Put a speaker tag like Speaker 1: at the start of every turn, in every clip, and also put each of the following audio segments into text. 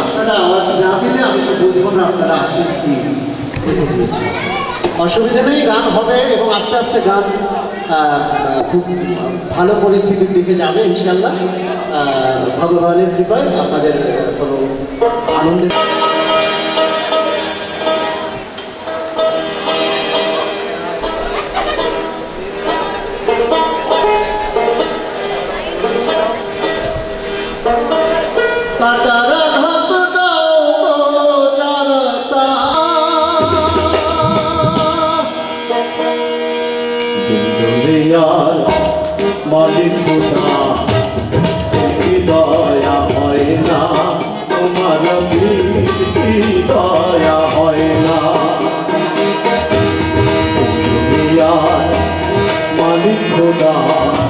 Speaker 1: আপনারা আওয়াজ না দিলে আমি তো বুঝব না আপনারা অসুবিধা নেই, গান হবে এবং আস্তে আস্তে গান খুব ভালো পরিস্থিতির দিকে যাবে ইনশাল্লাহ ভগবানের কৃপায় আপনাদের কোনো আনন্দের খোদা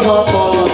Speaker 1: ভপন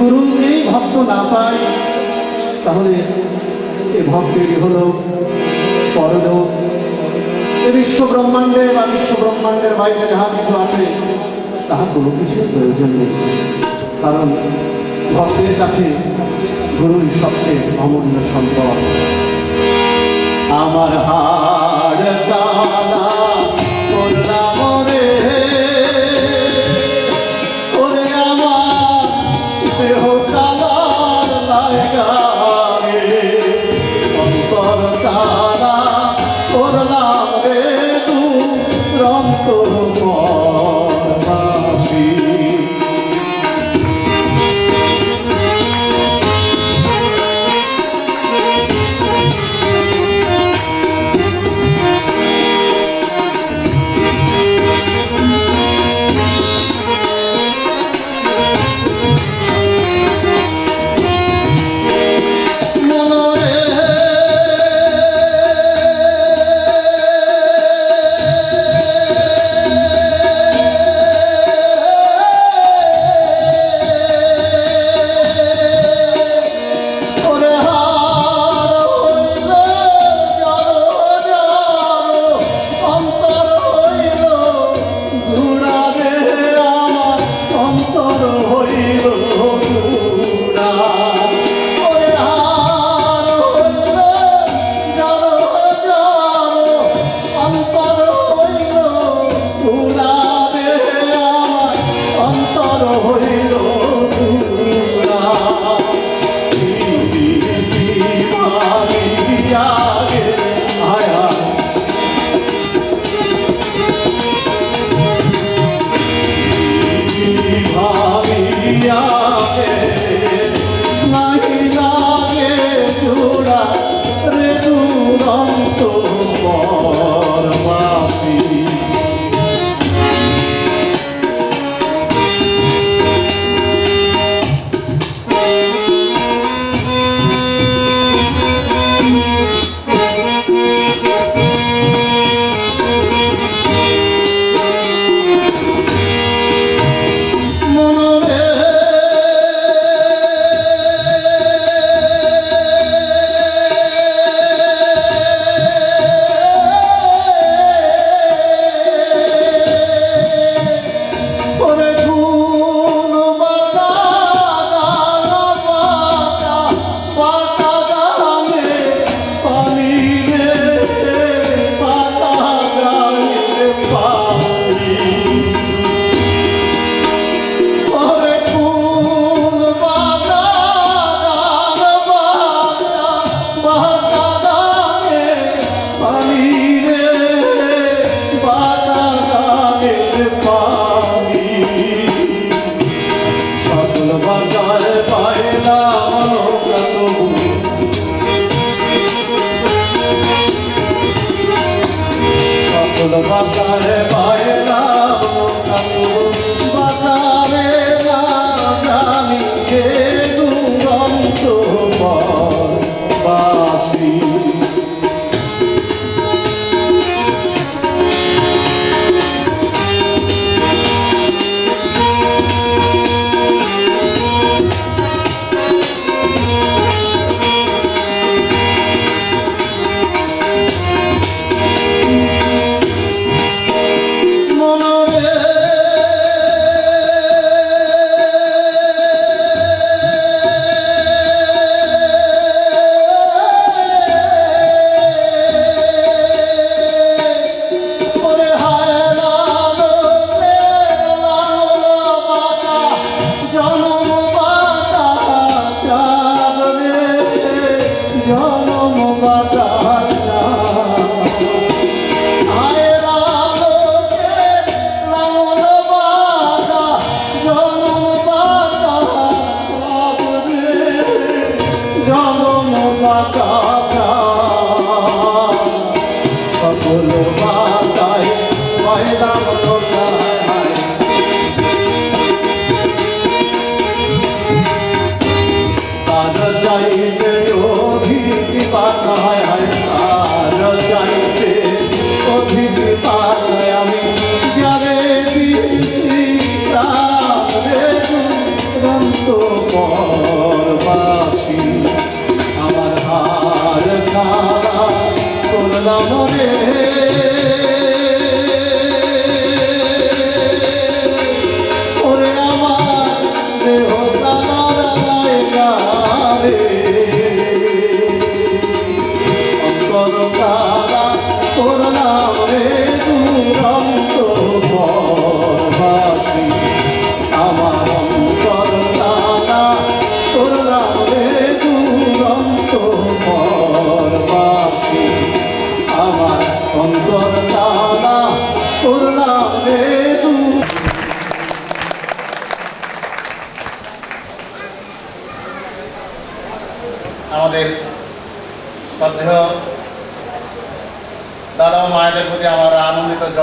Speaker 1: যদি গুরুকেই ভক্ত না পায়। তাহলে এ ভক্তেরই হলো পরলোক। এ বিশ্ব ব্রহ্মাণ্ডে বা বিশ্ব ব্রহ্মাণ্ডের বাইরে যাহা কিছু আছে তাহা কোনো কিছুর প্রয়োজন নেই। কারণ ভক্তের কাছে গুরুই সবচেয়ে অমূল্য সম্পদ। আমার হাড় হইল।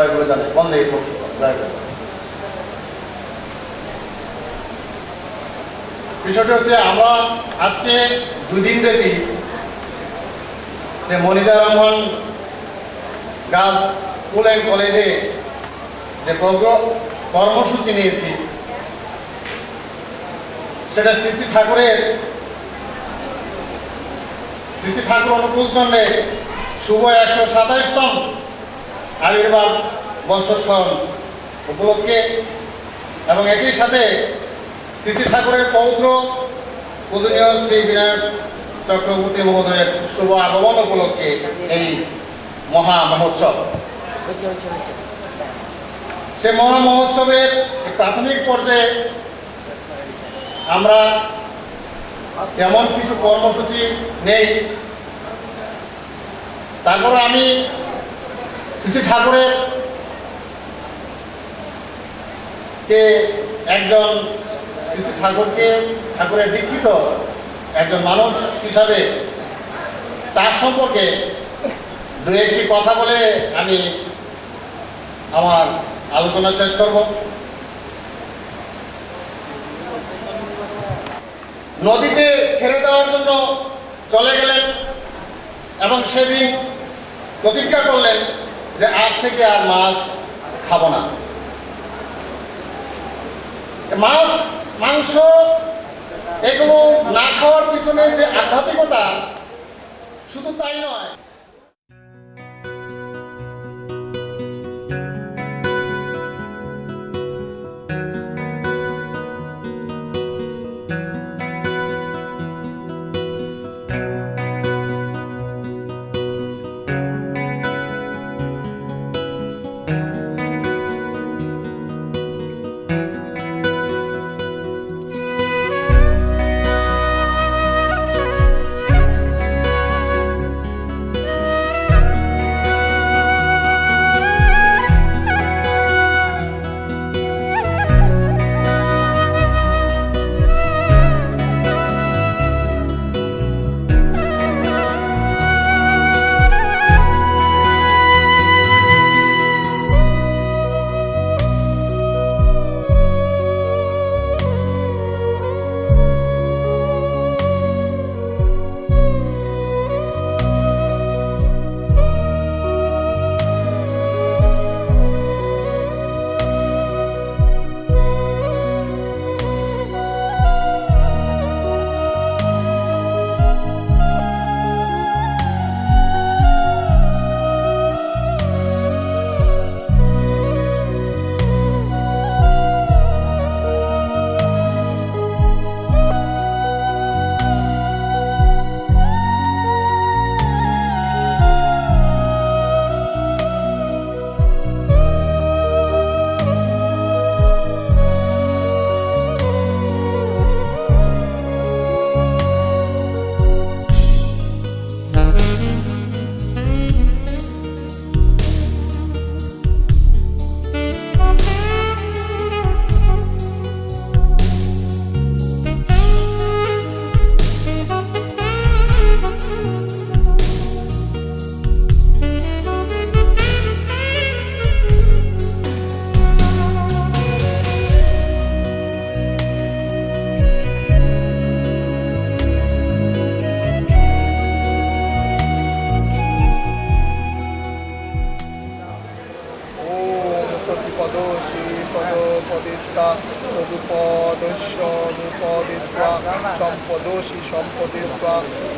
Speaker 2: জয় করে জানাই বন্দে পশু জয় করে। বিষয়টি হচ্ছে আমরা আজকে দুদিন ব্যাপী যে Monija Rahman girls school and কলেজে যে কর্মসূচি নিয়েছি, সেটা শ্রী ঠাকুরের শ্রী ঠাকুর অনুকূল চন্দ্রে শুভ একশো সাতাইশতম আবির্ভাব বর্ষস্মরণ উপলক্ষে এবং একই সাথে শ্রী ঠাকুরের পৌত্র পূজনীয় শ্রী বিনায়ক চক্রবর্তী মহোদয়ের শুভ আগমন উপলক্ষে এই মহা মহোৎসব। সে মহা মহোৎসবের প্রাথমিক পর্যায়ে আমরা তেমন কিছু কর্মসূচি নেই। তারপরে আমি শ্রী ঠাকুরের কে একজন শ্রী ঠাকুরকে, ঠাকুরের দীক্ষিত একজন মানুষ হিসাবে তার সম্পর্কে দু একটি কথা বলে আমি আমার আলোচনা শেষ করব। নদীতে ছেড়ে দেওয়ার জন্য চলে গেলেন এবং সেদিন প্রতিজ্ঞা করলেন যে আজ থেকে আর মাছ খাব না। মাছ মাংস এগুলো না খাওয়ার পিছনে যে আধ্যাত্মিকতা শুধু তাই নয়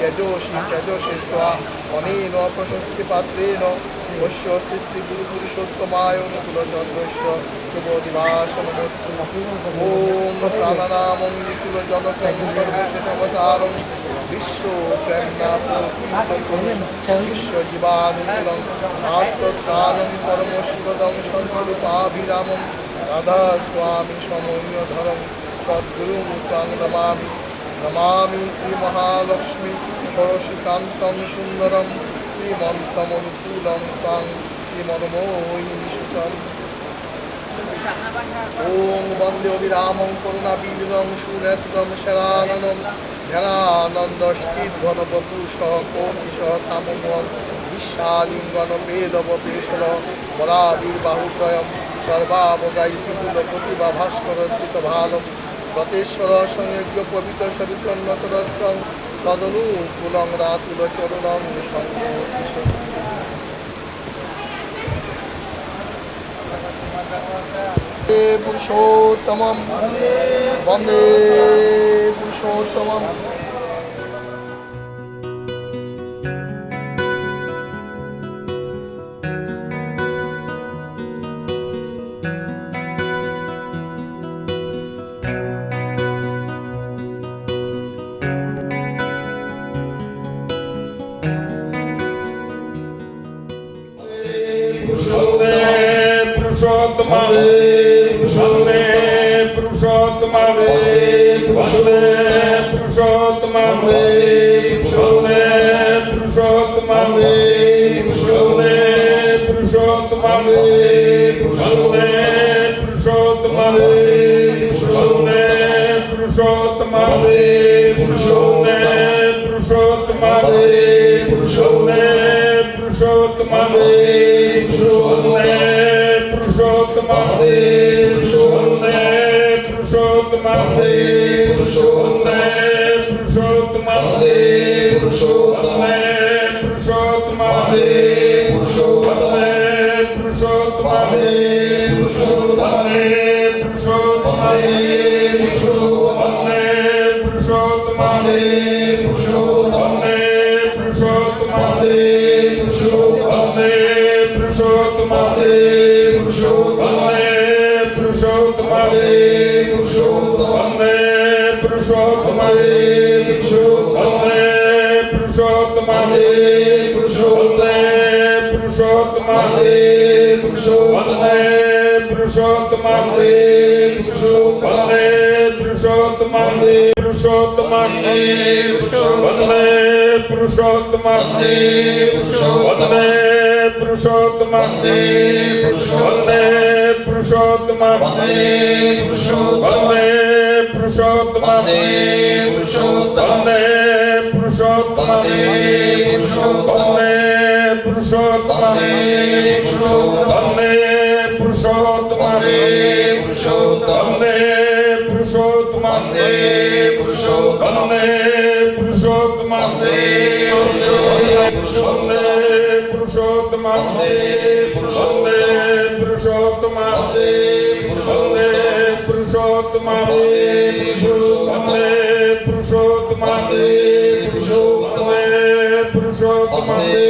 Speaker 1: यजोषि चजोषि त्वानेन प्रशस्तिपात्रेण वश्य सृष्टिगुरुपुरुषोत्तमायोनुकुलचन्द्रश्च शुभोदिवासमस्तु ॐ प्राणनामङ्गिकुलजनकं सर्वशेषवतारं विश्वप्रेम्यापूर्तिकं विश्वजीवानुकुलं नाट्यत्राणं परमशिवदं शङ्करुपाभिरामं राधास्वामी समन्यधरं सद्गुरुमुताङ्गमामि নমামি শ্রী শ্রীমহালক্ষ্মী পরশিকান্তম সুন্দরম শ্রীমন্তমনুকূলম তাং শ্রীমনমোহিনী সুতম ওম বন্দে অবিরামং করুণাবীরং সুনেত্রম শরাননম ধ্যানানন্দস্থিধনবপুষহ কোটিশহ কামমন বিশ্বালিঙ্গনবেদবতেশ্বর বরাবীর বাহুদ্বয়ম সর্বাবগায়ী প্রতিভা ভাস্কর ভালম গতেশ্বর সংযজ্ঞ পবিত্র সবিতন্নতরস্বং তদনু কুলং রাতুল চরণং পুরুষোত্তম বন্দে Purushottam
Speaker 3: Amen. Purushottamam, Purushottamam, Purushottamam, Vande Purushottama Vande Purushottama Vande Purushottama Vande Purushottama Vande Purushottama Vande Purushottama Vande Purushottama Vande Purushottama Pro Jota Mané, Pro Jota Mané, Pro Jota Mané, Pro Jota Mané, Pro Jota Mané, Pro Jota Mané, Pro Pro Jota Mané, Pro Pro Jota Mané, Pro Pro Jota Mané, Pro Pro Jota Mané, Pro Pro Jota Mané,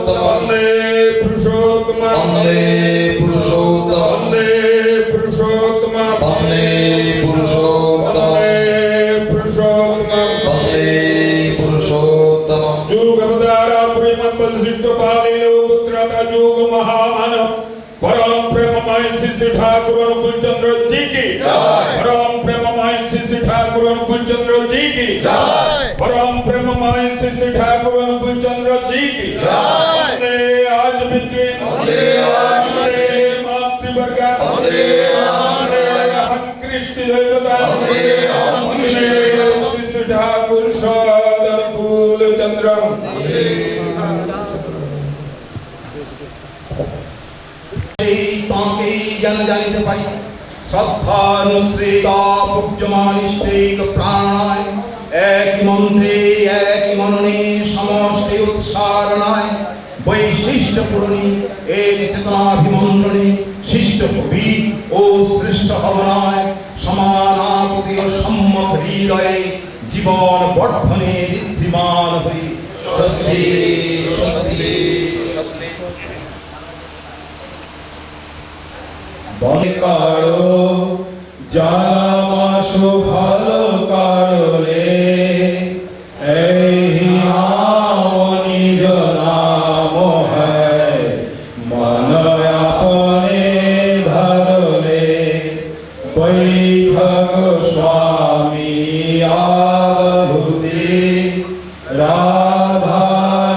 Speaker 3: त्रैलोकत्रता जोग महामानव परम प्रेममय श्री ठाकुर अनुकूल चंद्र जी की। परम प्रेममय श्री ठाकुर अनुकूल चंद्र जी की। परम प्रेममय श्री ठाकुर अनुकूल चंद्र जी की। वंदे आज मित्री वंदे वंदे मातृवर्ग वंदे वंदे हम कृष्ण देवता। वंदे वंदे श्री ठाकुर
Speaker 4: सदनुकूल चंद्रम। যেন জানিতে পারি। শ্রদ্ধানুশ্রিত পূজ্যমানিষ্ঠিক এক মন্ত্রে এক মননে সমষ্টি উৎসারণায়। বৈশিষ্ট্য এক শিষ্ট কবি ও শ্রেষ্ঠ ভবনায় সমানাপতি সম্মত হৃদয়ে জীবন বর্ধনে ঋদ্ধিমান হই স্বস্তি স্বস্তি। বনে কারও জানামাসু ভালো কারলে এই নিজ নাম হ্যায় মন আপনে ধরলে বৈঠক স্বামী আহুতি রাধা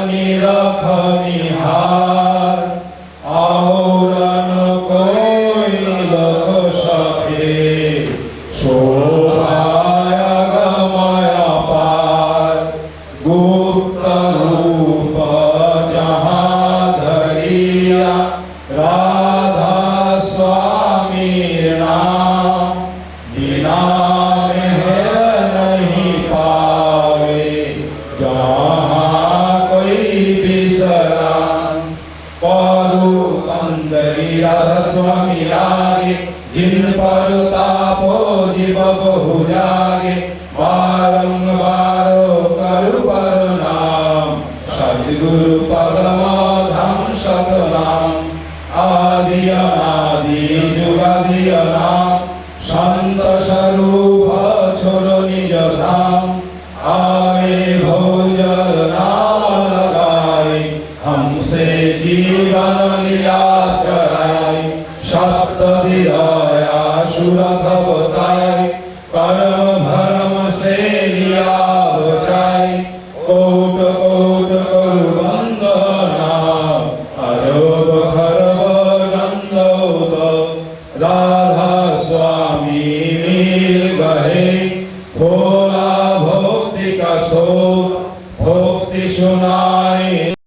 Speaker 4: নিরখনিহার আওরন